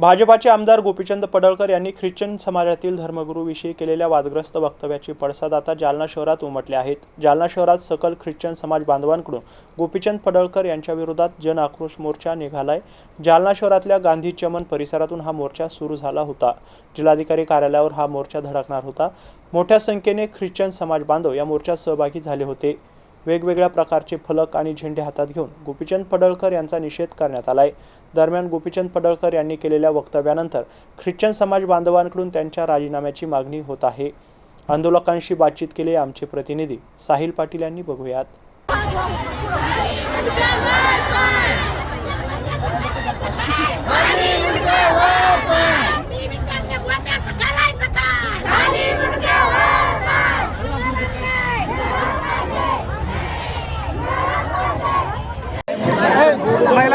भाजपाचे आमदार गोपीचंद पडळकर यांनी ख्रिश्चन समाजातील धर्मगुरूविषयी केलेल्या वादग्रस्त वक्तव्याची पडसाद आता जालना शहरात उमटले आहेत. जालना शहरात सकल ख्रिश्चन समाज बांधवांकडून गोपीचंद पडळकर यांच्याविरोधात जन आक्रोश मोर्चा निघालाय. जालना शहरातल्या गांधी चमन परिसरातून हा मोर्चा सुरू झाला होता. जिल्हाधिकारी कार्यालयावर हा मोर्चा धडकणार होता. मोठ्या संख्येने ख्रिश्चन समाज बांधव या मोर्चात सहभागी झाले होते. वेगवेगळ्या प्रकारचे फलक आणि झेंडे हातात घेऊन गोपीचंद पडळकर यांचा निषेध करण्यात आलाय. दरम्यान गोपीचंद पडळकर यांनी केलेल्या वक्तव्यानंतर ख्रिश्चन समाज बांधवांकडून त्यांच्या राजीनाम्याची मागणी होत आहे. आंदोलकांशी बातचीत केली आमचे प्रतिनिधी साहिल पाटील यांनी. बघूयात.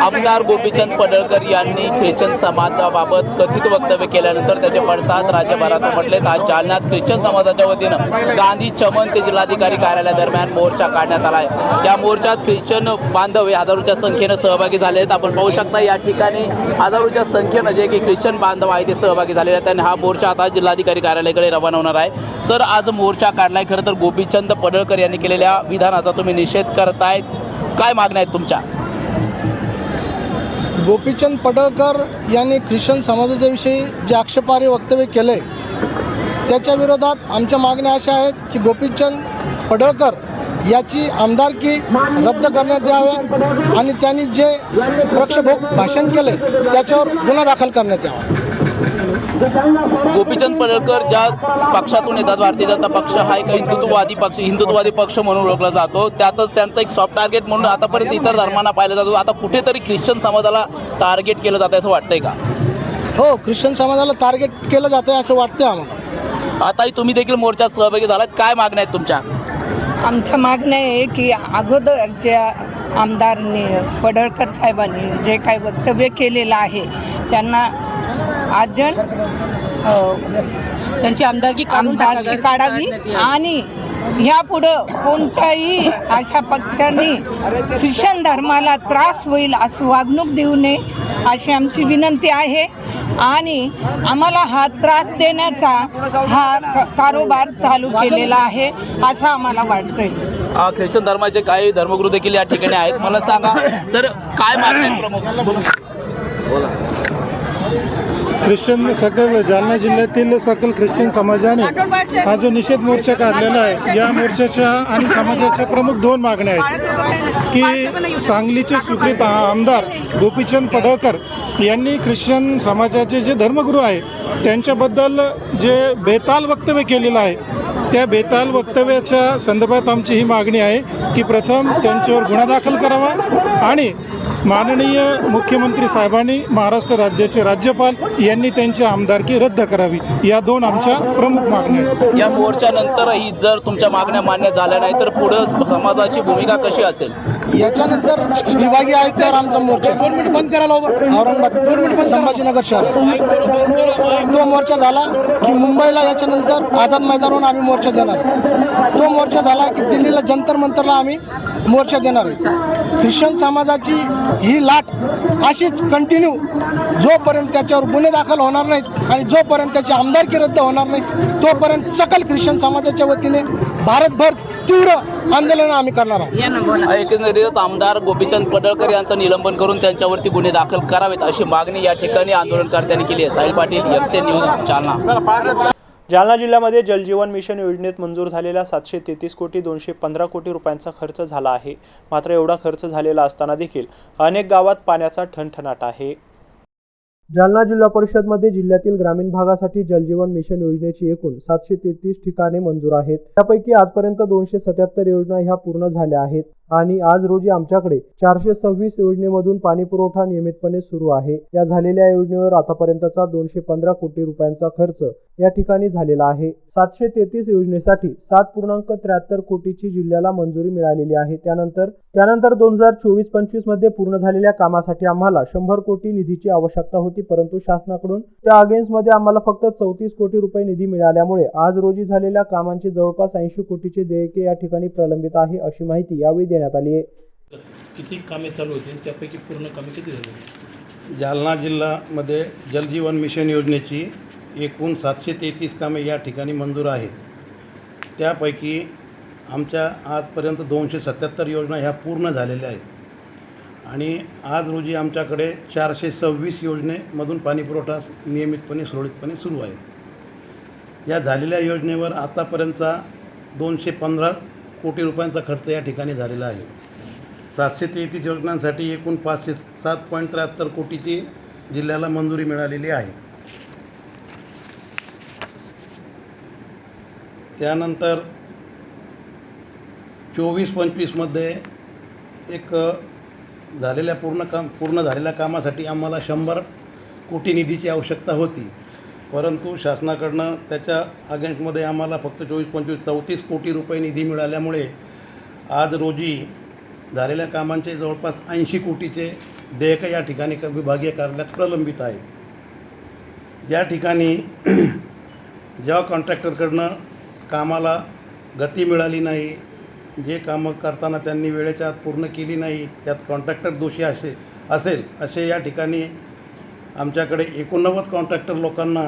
आमदार गोपीचंद पडळकर यांनी ख्रिश्चन समाजाबाबत कथित वक्तव्य केल्यानंतर त्याचे पडसाद राज्यभरात उमटलेत आज जालन्यात ख्रिश्चन समाजाच्या वतीनं गांधी चमन ते जिल्हाधिकारी कार्यालयादरम्यान मोर्चा काढण्यात आला आहे या मोर्चात ख्रिश्चन बांधव हे हजारोच्या संख्येनं सहभागी झाले आहेत. आपण पाहू शकता या ठिकाणी हजारोच्या संख्येनं जे की ख्रिश्चन बांधव आहे ते सहभागी झालेले आहेत आणि हा मोर्चा आता जिल्हाधिकारी कार्यालयाकडे रवाना होणार आहे. सर आज मोर्चा काढलाय. खरं तर गोपीचंद पडळकर यांनी केलेल्या विधानाचा तुम्ही निषेध करतायत. काय मागण्या आहेत तुमच्या? गोपीचंद पडळकर यांनी ख्रिश्चन समाजाच्या विषयी जे आक्षेपार्ह वक्तव्य केले त्याच्या विरोधात आमच्या मागण्या अशा आहेत की गोपीचंद पडळकर याची आमदारकी रद्द करण्यात यावे आणि त्यांनी जे प्रक्षोभक भाषण केले त्याच्यावर गुन्हा दाखल करण्यात यावा. गोपीचंद पडळकर ज्या पक्षातून येतात भारतीय जनता पक्ष हा एक हिंदुत्ववादी पक्ष हिंदुत्ववादी पक्ष म्हणून ओळखला जातो. त्यातच त्यांचं एक सॉफ्ट टार्गेट म्हणून आतापर्यंत इतर धर्मांना पाहिलं जातो. आता कुठेतरी ख्रिश्चन समाजाला टार्गेट केलं जातं असं वाटतंय का? हो ख्रिश्चन समाजाला टार्गेट केलं जातं आहे असं वाटतं आम्हाला. आताही तुम्ही देखील मोर्चात सहभागी झालात. काय मागण्या आहेत तुमच्या? आमच्या मागण्या आहे की अगोदरच्या आमदारने पडळकर साहेबांनी जे काही वक्तव्य केलेलं आहे त्यांना आजण त्यांची आमदारकी काढून आमदारकी टाकावी. काढावी आणि ह्यापुढं कोणत्याही अशा पक्षांनी ख्रिश्चन धर्माला त्रास होईल असं वागणूक देऊ नये अशी आमची विनंती आहे. आणि आम्हाला हा त्रास देण्याचा हा कारोबार चालू केलेला आहे असं आम्हाला वाटतंय. ख्रिश्चन धर्माचे काही धर्मगुरू देखील या ठिकाणी आहेत. मला सांगा सर काय आहेत प्रमुख? ख्रिश्चन सकल जालना जिल्ह्यातील सकल ख्रिश्चन समाजाने हा जो निषेध मोर्चा काढलेला आहे या मोर्चाच्या आणि समाजाच्या प्रमुख दोन मागण्या आहेत. की सांगलीचे स्वीकृत आमदार गोपीचंद पडळकर यांनी ख्रिश्चन समाजाचे जे धर्मगुरू आहे त्यांच्याबद्दल जे बेताल वक्तव्य केलेलं आहे त्या बेताल वक्तव्याच्या संदर्भात आमची ही मागणी आहे की प्रथम त्यांच्यावर गुन्हा दाखल करावा आणि माननीय मुख्यमंत्री साहेबांनी महाराष्ट्र राज्याचे राज्यपाल यांनी त्यांची आमदारकी रद्द करावी. या दोन आमच्या प्रमुख मागण्या आहेत. या मोर्चानंतरही जर तुमच्या मागण्या मान्य झाल्या नाही तर पुढं समाजाची भूमिका कशी असेल? याच्यानंतर विभागीय आयुक्तावर आमचा मोर्चा. औरंगाबाद संभाजीनगर शहर. तो मोर्चा झाला की मुंबईला याच्यानंतर आझाद मैदानावरून आम्ही मोर्चा देणार आहे. तो मोर्चा झाला की दिल्लीला जंतर मंतरला आम्ही मोर्चा देणार आहे. ख्रिश्चन समाजाची ही लाट अशीच कंटिन्यू जोपर्यंत त्याच्यावर गुन्हे दाखल होणार नाहीत आणि जोपर्यंत त्याची आमदारकी रद्द होणार नाही तोपर्यंत सकल ख्रिश्चन समाजाच्या वतीने भारतभर तीव्र आंदोलन आम्ही करणार आहोत. एकंदरीतच आमदार गोपीचंद पडळकर यांचं निलंबन करून त्यांच्यावरती गुन्हे दाखल करावेत अशी मागणी या ठिकाणी आंदोलनकर्त्यांनी केली आहे. Sahil Patil M C news Jalna. Jalna जिल्ह्यामध्ये जलजीवन मिशन योजनेत मंजूर झालेल्या सातशे तेहतीस कोटी दोनशे पंधरा कोटी रुपयांचा खर्च झाला आहे. मात्र एवढा खर्च झालेला असताना देखील अनेक गावात पाण्याचा ठणठणाट आहे. जालना जिल्हा परिषदमध्ये जिल्ह्यातील ग्रामीण भागासाठी जलजीवन मिशन योजनेची एकूण सातशे तेहतीस ठिकाणे मंजूर आहेत. त्यापैकी आजपर्यंत दोनशे सत्याहत्तर योजना ह्या पूर्ण झाल्या आहेत. आणि आज रोजी आमच्याकडे चारशे सव्वीस योजनेमधून पाणी पुरवठा नियमितपणे सुरू आहे. या झालेल्या योजनेवर आतापर्यंतचा दोनशे पंधरा कोटी रुपयांचा खर्च या ठिकाणी झालेला आहे. सातशे तेहतीस योजनेसाठी सात पूर्णांक त्र्याहत्तर कोटीची जिल्ह्याला मंजुरी मिळालेली आहे. त्यानंतर त्यानंतर दोन हजार चोवीस पंचवीसमध्ये पूर्ण झालेल्या कामासाठी आम्हाला शंभर कोटी निधीची आवश्यकता होती परंतु शासनाकडून त्या अगेन्स्टमध्ये आम्हाला फक्त चौतीस कोटी रुपये निधी मिळाल्यामुळे आज रोजी झालेल्या कामांचे जवळपास ऐंशी कोटीचे देयके या ठिकाणी प्रलंबित आहे अशी माहिती यावेळी देण्यात आली आहे. किती कामे चालू होती त्यापैकी पूर्ण कामे किती झाली? जालना जिल्ह्यामध्ये जलजीवन मिशन योजनेची एकूण सातशे तेहतीस कामे या ठिकाणी मंजूर आहेत. त्यापैकी आमच्या आजपर्यंत दोनशे सत्याहत्तर योजना ह्या पूर्ण झालेल्या आहेत. आणि आज रोजी आमच्याकडे चारशे सव्वीस योजनेमधून पाणीपुरवठा नियमितपणे सुरळीतपणे सुरू आहे या झालेल्या योजनेवर आतापर्यंतचा दोनशे पंधरा कोटी रुपयांचा खर्च या ठिकाणी झालेला आहे. सातशे तेहतीस योजनांसाठी एकूण पाचशे सात पॉईंट त्र्याहत्तर कोटीची जिल्ह्याला मंजुरी मिळालेली आहे. त्यानंतर चोवीस पंचवीसमध्ये एक झालेल्या पूर्ण काम पूर्ण झालेल्या कामासाठी आम्हाला शंभर कोटी निधीची आवश्यकता होती. परंतु शासनाकडनं त्याच्या अगेन्स्टमध्ये आम्हाला फक्त चोवीस पंचवीस चौतीस कोटी रुपये निधी मिळाल्यामुळे आज रोजी झालेल्या कामांचे जवळपास ऐंशी कोटीचे देयक या ठिकाणी विभागीय कार्यालयात प्रलंबित आहेत. या ठिकाणी जेव्हा कॉन्ट्रॅक्टरकडनं कामाला गती मिळाली नाही जे कामं करताना त्यांनी वेळेच्या आत पूर्ण केली नाही त्यात कॉन्ट्रॅक्टर दोषी असे असेल असे या ठिकाणी आमच्याकडे एकोणनव्वद कॉन्ट्रॅक्टर लोकांना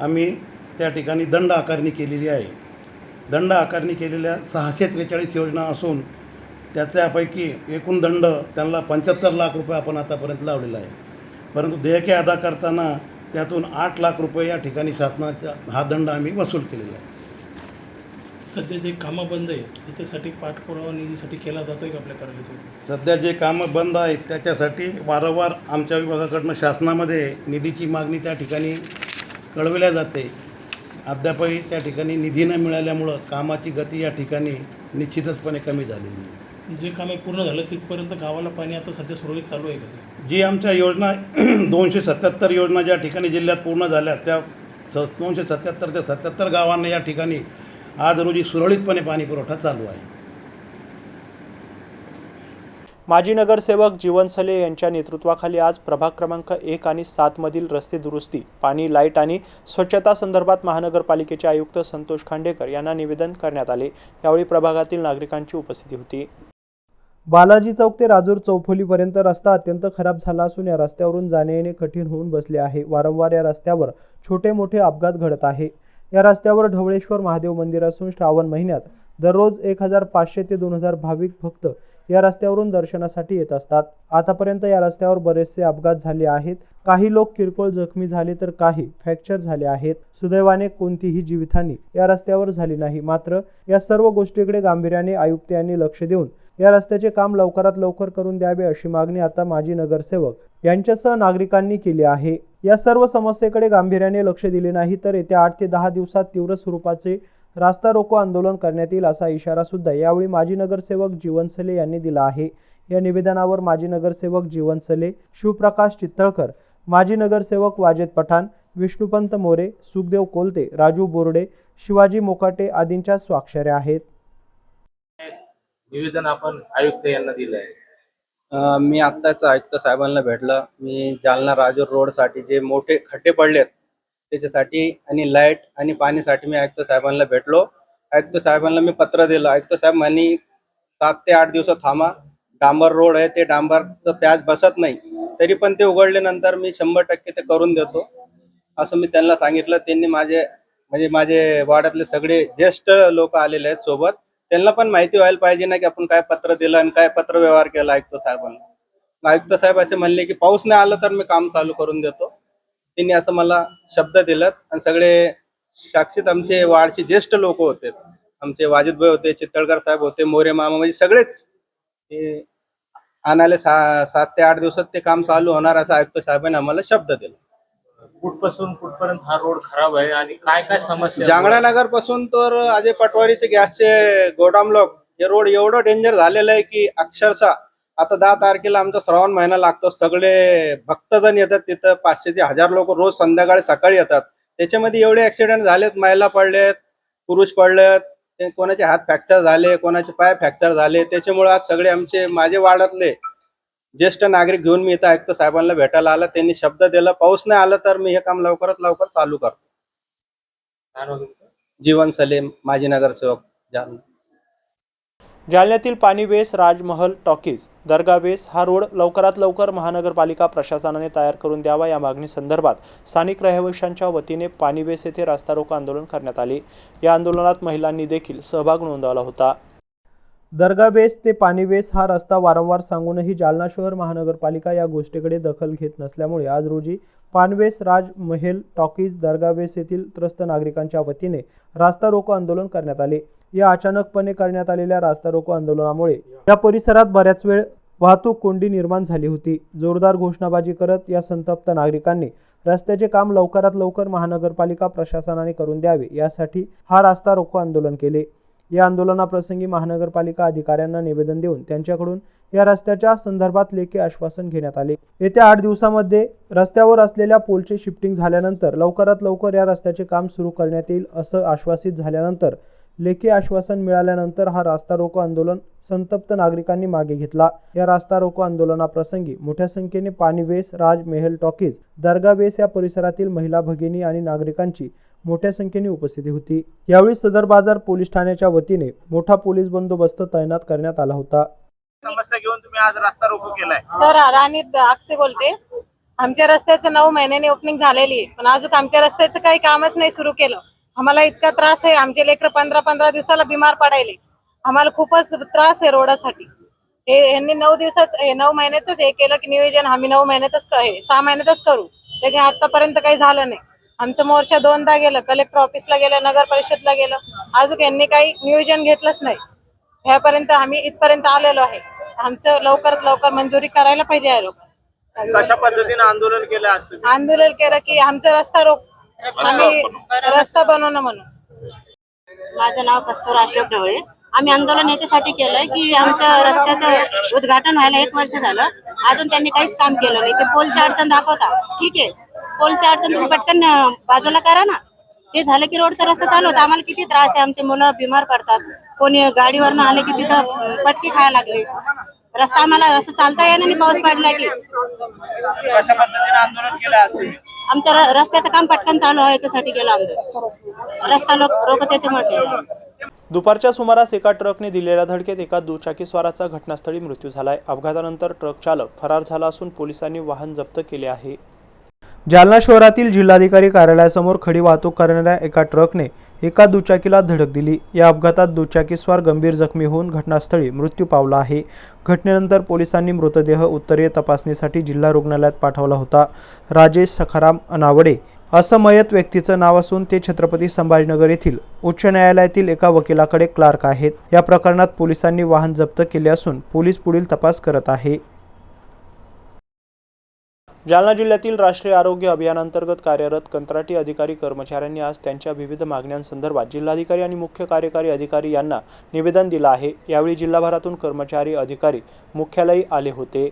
आम्ही त्या ठिकाणी दंड आकारणी केलेली आहे. दंड आकारणी केलेल्या सहाशे त्रेचाळीस योजना असून त्याच्यापैकी एकूण दंड त्यांना पंच्याहत्तर लाख रुपये आपण आतापर्यंत लावलेला आहे. परंतु देयके अदा करताना त्यातून आठ लाख रुपये या ठिकाणी शासनाचा हा दंड आम्ही वसूल केलेला आहे. सध्या जे कामं बंद आहे त्याच्यासाठी पाठपुरावा निधीसाठी केला जातोय का आपल्या कार्यालयातून सध्या जे कामं बंद आहेत त्याच्यासाठी वारंवार आमच्या विभागाकडनं शासनामध्ये निधीची मागणी त्या ठिकाणी कळविल्या जाते. अद्यापही त्या ठिकाणी निधी न मिळाल्यामुळं कामाची गती या ठिकाणी निश्चितचपणे कमी झालेली आहे. जे कामे पूर्ण झालं तिथपर्यंत गावाला पाणी आता सध्या सुरळीत चालू आहे का? ते? जी आमच्या योजना दोनशे सत्याहत्तर योजना ज्या ठिकाणी जिल्ह्यात पूर्ण झाल्या त्या स दोनशे सत्याहत्तर ते सत्याहत्तर गावांना या ठिकाणी आज रोजी सुरळीतपणे पाणीपुरवठा चालू आहे. माजी नगरसेवक जीवन सले यांच्या नेतृत्वाखाली आज प्रभाग क्रमांक एक आणि सातमधील रस्ते दुरुस्ती पाणी लाइट आणि स्वच्छता संदर्भात महानगरपालिकेचे आयुक्त संतोष खांडेकर यांना निवेदन करण्यात आले. यावेळी प्रभागातील नागरिकांची उपस्थिती होती. बालाजी चौक ते राजूर चौफुलीपर्यंत रस्ता अत्यंत खराब झाला असून या रस्त्यावरून जाणे येणे कठीण होऊन बसले आहे. वारंवार या रस्त्यावर छोटे मोठे अपघात घडत आहे. या रस्त्यावर ढवळेश्वर महादेव मंदिर असून श्रावण महिन्यात दररोज एक हजार पाचशे ते दोन हजार भाविक भक्त या रस्त्यावरून दर्शनासाठी येत असतात. आतापर्यंत या रस्त्यावर बरेचसे अपघात झाले आहेत. काही लोक किरकोळ जखमी झाले तर काही फ्रॅक्चर झाले आहेत. सुदैवाने कोणतीही जीवितहानी या रस्त्यावर झाली नाही. मात्र या सर्व गोष्टीकडे गांभीर्याने आयुक्त यांनी लक्ष देऊन या रस्त्याचे काम लवकरात लवकर करून द्यावे अशी मागणी आता माजी नगरसेवक यांच्यासह नागरिकांनी केली आहे. या सर्व समस्येकडे गांभीर्याने लक्ष दिले नाही तर येत्या आठ ते दहा दिवसात तीव्र स्वरूपाचे रास्ता रोको आंदोलन करण्यात येईल असा इशारा सुद्धा यावेळी माजी नगरसेवक जीवन सले यांनी दिला आहे. या निवेदनावर माजी नगरसेवक जीवन सले शिवप्रकाश चित्तळकर माजी नगरसेवक वाजेद पठाण विष्णुपंत मोरे सुखदेव कोलते राजू बोर्डे शिवाजी मोकाटे आदींच्या स्वाक्षऱ्या आहेत. निवेदन आपण आयुक्त यांना दिलं आहे मी आत्ताच आयुक्त साहेबांना भेटलं. मी जालना राजूर रोडसाठी जे मोठे खड्डे पडलेत त्याच्यासाठी आणि लाइट आणि पाणीसाठी मी आयुक्त साहेबांना भेटलो. आयुक्त साहेबांना मी पत्र दिलं. आयुक्त साहेब म्हणे सात ते आठ दिवस थांबा. डांबर रोड आहे ते डांबरचं प्याज बसत नाही. तरी पण ते उघडल्यानंतर मी शंभर टक्के ते करून देतो. असं मी त्यांना सांगितलं. त्यांनी माझे म्हणजे माझे वाड्यातले सगळे ज्येष्ठ लोक आलेले आहेत सोबत. त्यांना पण माहिती व्हायला पाहिजे ना की आपण काय पत्र दिलं आणि काय पत्र व्यवहार केला आयुक्त साहेबांना. आयुक्त साहेब असे म्हणले की पाऊस नाही आलं तर मी काम चालू करून देतो. त्यांनी असं मला शब्द दिलं आणि सगळे साक्षीत आमचे वाडचे ज्येष्ठ लोक होते. आमचे वाजिदभाई होते चित्तळकर साहेब होते मोरे मामा म्हणजे सगळेच हे आणायला सात ते आठ दिवसात ते काम चालू होणार असं आयुक्त साहेबांनी आम्हाला शब्द दिला. कुठपासून कुठपर्यंत हा रोड खराब आहे आणि काय काय समस्या जांगडा नगरपासून तर अजय पटवारीचे गॅसचे गोडाम लोक हे रोड एवढं डेंजर झालेलं आहे की अक्षरशः आता दहा तारखेला आमचा श्रावण महिना लागतो. सगळे भक्तजण येतात तिथं. पाचशे ते हजार लोक रोज संध्याकाळी सकाळी येतात. त्याच्यामध्ये एवढे ऍक्सिडेंट झालेत. महिला पडलेत पुरुष पडलेत. कोणाचे हात फ्रॅक्चर झाले कोणाचे पाय फ्रॅक्चर झाले. त्याच्यामुळे आज सगळे आमचे माझे वाढतले ज्येष्ठ नागरिक घेऊन मी इथं आयुक्त साहेबांना भेटायला आला. त्यांनी शब्द दिला. पाऊस नाही आला तर मी हे काम लवकरात लवकर चालू करतो? जीवन सलीम माजी नगरसेवक जालना. जालन्यातील पाणी वेस राजमहल टॉकीज दर्गा वेस हा रोड लवकरात लवकर महानगरपालिका प्रशासनाने तयार करून द्यावा या मागणी संदर्भात स्थानिक रहिवाशांच्या वतीने पाणी वेस येथे रास्ता रोको आंदोलन करण्यात आले. या आंदोलनात महिलांनी देखील सहभाग नोंदवला होता. दर्गा बेस ते पाणीवेस हा रस्ता वारंवार सांगूनही जालना शहर महानगरपालिका या गोष्टीकडे दखल घेत नसल्यामुळे आज रोजी पानवेस राज महेल टॉकीज दर्गावेस येथील त्रस्त नागरिकांच्या वतीने रास्ता रोको आंदोलन करण्यात आले. या अचानकपणे करण्यात आलेल्या रास्ता रोको आंदोलनामुळे या परिसरात बऱ्याच वेळ वाहतूक कोंडी निर्माण झाली होती. जोरदार घोषणाबाजी करत या संतप्त नागरिकांनी रस्त्याचे काम लवकरात लवकर महानगरपालिका प्रशासनाने करून द्यावे यासाठी हा रास्ता रोको आंदोलन केले. या आंदोलनाप्रसंगी महानगरपालिका अधिकाऱ्यांना निवेदन देऊन त्यांच्याकडून या रस्त्याच्या संदर्भात लेखी आश्वासन घेण्यात आले. येत्या आठ दिवसामध्ये रस्त्यावर असलेल्या पोलचे शिफ्टिंग झाल्यानंतर लवकरात लवकर या रस्त्याचे काम सुरू करण्यात येईल असं आश्वासित झाल्यानंतर लेखी आश्वासन मिळाल्यानंतर हा रास्ता रोको आंदोलन संतप्त नागरिकांनी मागे घेतला. या रास्ता रोको आंदोलनाप्रसंगी मोठ्या संख्येने पाणीवेस राज मेहल टॉकीज दर्गा वेस या परिसरातील महिला भगिनी आणि नागरिकांची मोठ्या संख्येने उपस्थिती होती. यावेळी सदर बाजार पोलीस ठाण्याच्या वतीने मोठा पोलीस बंदोबस्त तैनात करण्यात आला होता. समस्या घेऊन तुम्ही आज रस्ता रोको केलाय. सर राणी आक्षे बोलते. आमच्या रस्त्याचं नऊ महिन्याने ओपनिंग झालेली आहे. पण अजून आमच्या रस्त्याचं काही कामच नाही सुरू केलं. आम्हाला इतका त्रास आहे. आमचे लेकर पंधरा पंधरा दिवसाला बिमार पडायले. आम्हाला खूपच त्रास आहे रोडासाठी. हे यांनी नऊ दिवसाच हे नऊ महिन्याच हे केलं की नियोजन आम्ही नऊ महिन्यातच हे सहा महिन्यातच करू. लेकिन आतापर्यंत काही झालं नाही. आमचं मोर्चा दोनदा गेलं. कलेक्टर ऑफिसला गेलं नगर परिषदला गेलं. अजून यांनी काही नियोजन घेतलंच नाही. ह्यापर्यंत आम्ही इथपर्यंत आलेलो आहे. आमचं लवकरात लवकर मंजुरी करायला पाहिजे या लोक कशा पद्धतीने आंदोलन केलं आंदोलन केलं की आमचा रस्ता रोक आम्ही रस्ता बनवणं म्हणून. माझं नाव कस्तुरा अशोक ढवळे. आम्ही आंदोलन याच्यासाठी केलंय की आमचं रस्त्याचं उद्घाटन व्हायला एक वर्ष झालं. अजून त्यांनी काहीच काम केलं नाही. ते पोलचं अडचण दाखवता. ठीक आहे. पोलचं अडचण तुम्ही पटकन बाजूला करा ना. ते झालं की रोडचा रस्ता चालू होता. आम्हाला किती त्रास आहे. आमचे मुलं बिमार पडतात. कोणी गाडीवरनं आले की तिथं पटकी खायला लागले. रस्ता आम्हाला असं चालता येणार नाही पाऊस पडला की. कशा पद्धतीने आंदोलन केलं आमच्या र- रस्त्याचं काम पटकन चालू आहे याच्यासाठी केलं आंदोलन रस्ता लोक रोक त्याच्यामुळे केलं. दुपारच्या सुमारास एका ट्रकने दिलेल्या धडकेत एका दुचाकीस्वाराचा घटनास्थळी मृत्यू झालाय. अपघातानंतर ट्रक चालक फरार झाला असून पोलिसांनी वाहन जप्त केले आहे. जालना शहरातील जिल्हाधिकारी कार्यालयासमोर खडी वाहतूक करणाऱ्या एका ट्रकने एका दुचाकीला धडक दिली. या अपघातात दुचाकीस्वार गंभीर जखमी होऊन घटनास्थळी मृत्यू पावला आहे. घटनेनंतर पोलिसांनी मृतदेह उत्तरीय तपासणीसाठी जिल्हा रुग्णालयात पाठवला होता. राजेश सखाराम अनावडे असं मयत व्यक्तीचं नाव असून ते छत्रपती संभाजीनगर येथील उच्च न्यायालयातील एका वकिलाकडे क्लार्क आहेत. या प्रकरणात पोलिसांनी वाहन जप्त केले असून पोलीस पुढील तपास करत आहे. जालना जिल्ह्यातील राष्ट्रीय आरोग्य अभियानांतर्गत कार्यरत कंत्राटी अधिकारी कर्मचाऱ्यांनी आज त्यांच्या विविध मागण्यांसंदर्भात जिल्हाधिकारी आणि मुख्य कार्यकारी अधिकारी यांना निवेदन दिलं आहे. यावेळी जिल्हाभरातून कर्मचारी अधिकारी मुख्यालयी आले होते.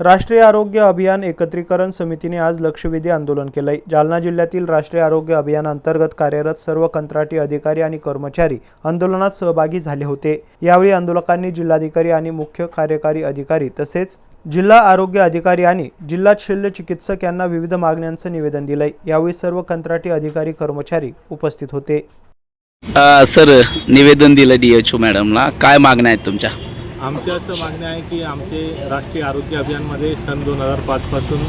राष्ट्रीय आरोग्य अभियान एकत्रीकरण समितीने आज लक्षवेधी आंदोलन केलंय. जालना जिल्ह्यातील राष्ट्रीय आरोग्य अभियानांतर्गत कार्यरत सर्व कंत्राटी अधिकारी आणि कर्मचारी आंदोलनात सहभागी झाले होते. यावेळी आंदोलकांनी जिल्हाधिकारी आणि मुख्य कार्यकारी अधिकारी तसेच जिल्हा आरोग्य अधिकारी आणि जिल्हा शल्य चिकित्सक यांना विविध मागण्यांचं निवेदन दिलंय. यावेळी सर्व कंत्राटी अधिकारी कर्मचारी उपस्थित होते. सर निवेदन दिलं डी एच ओ मॅडमला. काय मागण्या आहेत तुमच्या? आमची असं मागणी आहे की आमचे राष्ट्रीय आरोग्य अभियानमध्ये सन दोन हजार पाचपासून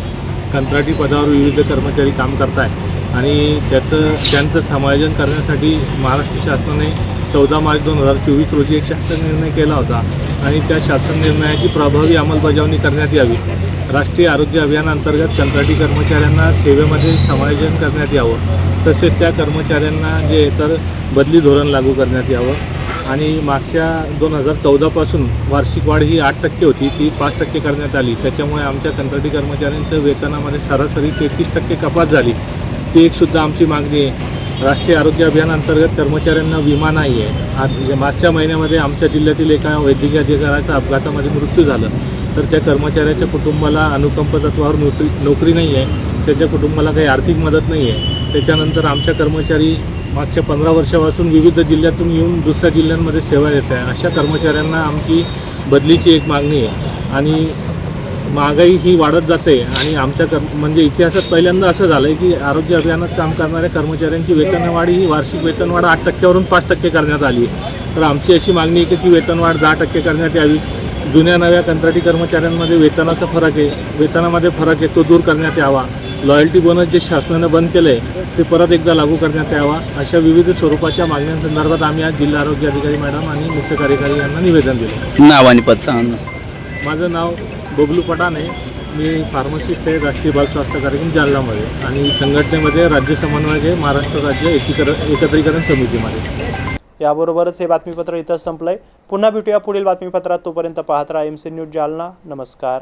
कंत्राटी पदावर विविध कर्मचारी काम करत आहेत आणि त्याचं त्यांचं समायोजन करण्यासाठी महाराष्ट्र शासनाने चौदा मार्च दोन हजार चोवीस रोजी एक शासन निर्णय केला होता. आणि त्या शासन निर्णयाची प्रभावी अंमलबजावणी करण्यात यावी. राष्ट्रीय आरोग्य अभियानांतर्गत कंत्राटी कर्मचाऱ्यांना सेवेमध्ये समायोजन करण्यात यावं. तसेच त्या कर्मचाऱ्यांना जे इतर बदली धोरण लागू करण्यात यावं. आणि मागच्या दोन हजार चौदापासून वार्षिक वाढ ही आठ टक्के होती ती पाच टक्के करण्यात आली. त्याच्यामुळे आमच्या कंत्राटी कर्मचाऱ्यांच्या वेतनामध्ये सरासरी तेहतीस टक्के कपात झाली. ती एकसुद्धा आमची मागणी आहे. राष्ट्रीय आरोग्य अभियानांतर्गत कर्मचाऱ्यांना विमा नाही आहे. आज मागच्या महिन्यामध्ये आमच्या जिल्ह्यातील एका वैद्यकीय अधिकाऱ्याचा अपघातामध्ये मृत्यू झाला. तर त्या कर्मचाऱ्याच्या कुटुंबाला अनुकंप तत्वावर नोकरी नोकरी नाही आहे. त्याच्या कुटुंबाला काही आर्थिक मदत नाही आहे. त्याच्यानंतर आमच्या कर्मचारी मागच्या पंधरा वर्षापासून विविध जिल्ह्यातून येऊन दुसऱ्या जिल्ह्यांमध्ये सेवा देत आहे. अशा कर्मचाऱ्यांना आमची बदलीची एक मागणी आहे. आणि महागाई ही वाढत जाते आणि आमच्या म्हणजे इतिहासात पहिल्यांदा असं झालं आहे की आरोग्य अभियानात काम करणाऱ्या कर्मचाऱ्यांची वेतनवाढ ही वार्षिक वेतनवाढ आठ टक्क्यावरून पाच टक्के करण्यात आली आहे. तर आमची अशी मागणी आहे की ती वेतनवाढ दहा टक्के करण्यात यावी. जुन्या नव्या कंत्राटी कर्मचाऱ्यांमध्ये वेतनाचा फरक आहे. वेतनामध्ये फरक आहे तो दूर करण्यात यावा. लॉयल्टी बोनस जे शासनानं बंद केलं आहे ते परत एकदा लागू करण्यात यावा. अशा विविध स्वरूपाच्या मागण्यांसंदर्भात आम्ही आज जिल्हा आरोग्य अधिकारी मॅडम आणि मुख्य कार्यकारी यांना निवेदन दिलं. नाव आणि पद सांगा माझं नाव बबलू पटाने मी फार्मसिस्ट आहे राष्ट्रीय बाल स्वास्थ्य कार्यक्रम जालनामध्ये. आणि संघटनेमध्ये राज्य समन्वयक आहे महाराष्ट्र राज्य एकीकरण एकत्रीकरण समितीमध्ये. याबरोबरच हे बातमीपत्र इथं संपलंय. पुन्हा भेटूया पुढील बातमीपत्रात. तोपर्यंत पाहत राहा एम सी न्यूज जालना. नमस्कार.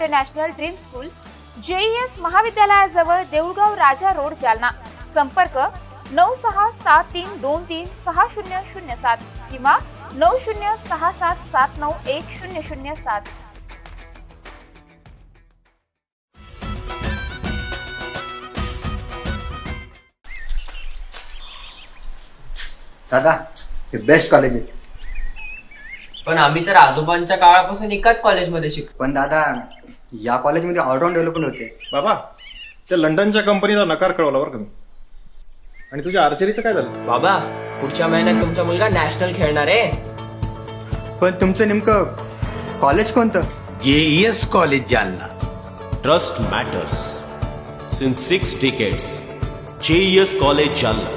इंटरनॅशनल ड्रीम स्कूल जेईएस महाविद्यालयाजवळ देऊळगाव राजा रोड जालना. संपर्क नऊ सहा सात तीन दोन तीन सहा शून्य शून्य सात किंवा नऊ शून्य सहा सात सात नऊ एक शून्य शून्य सात. दादा हे बेस्ट कॉलेज आहे. पण आम्ही तर आजोबांच्या काळापासून एकाच कॉलेजमध्ये शिकतो पण दादा या कॉलेजमध्ये ऑलराऊंड डेव्हलपमेंट होते बाबा त्या लंडनच्या कंपनीला नकार कळवला बरं का मी. आणि तुझ्या आर्चरीचं काय झालं? बाबा पुढच्या महिन्यात तुमचा मुलगा नॅशनल खेळणार आहे. पण तुमचं नेमकं कॉलेज कोणतं? JES college Jalna. Trust matters since six decades JES college Jalna.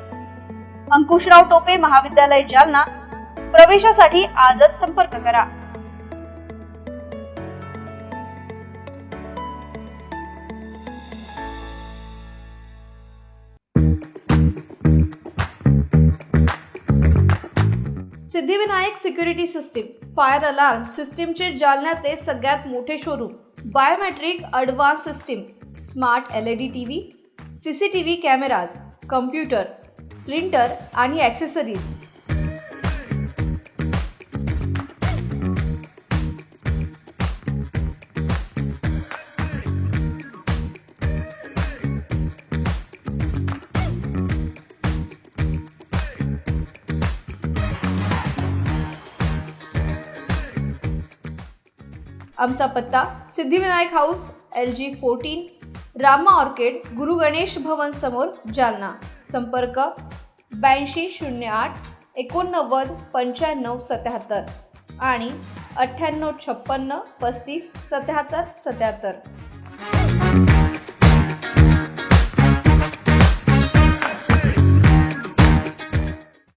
Ankushrao Tope महाविद्यालय जालना. प्रवेशासाठी आजच संपर्क करा. Siddhivinayak security system fire alarm सिस्टीमचे जालन्याचे सगळ्यात मोठे showroom biometric advance system smart L E D T V C C T V cameras computer printer आणि ॲक्सेसरीज आमचा पत्ता Siddhivinayak house L G fourteen Rama orchid Guru Ganesh Bhavan समोर जालना. संपर्क ब्याऐंशी शून्य आठ एकोणनव्वद पंच्याण्णव सत्याहत्तर आणि अठ्ठ्याण्णव छप्पन्न पस्तीस सत्याहत्तर सत्याहत्तर.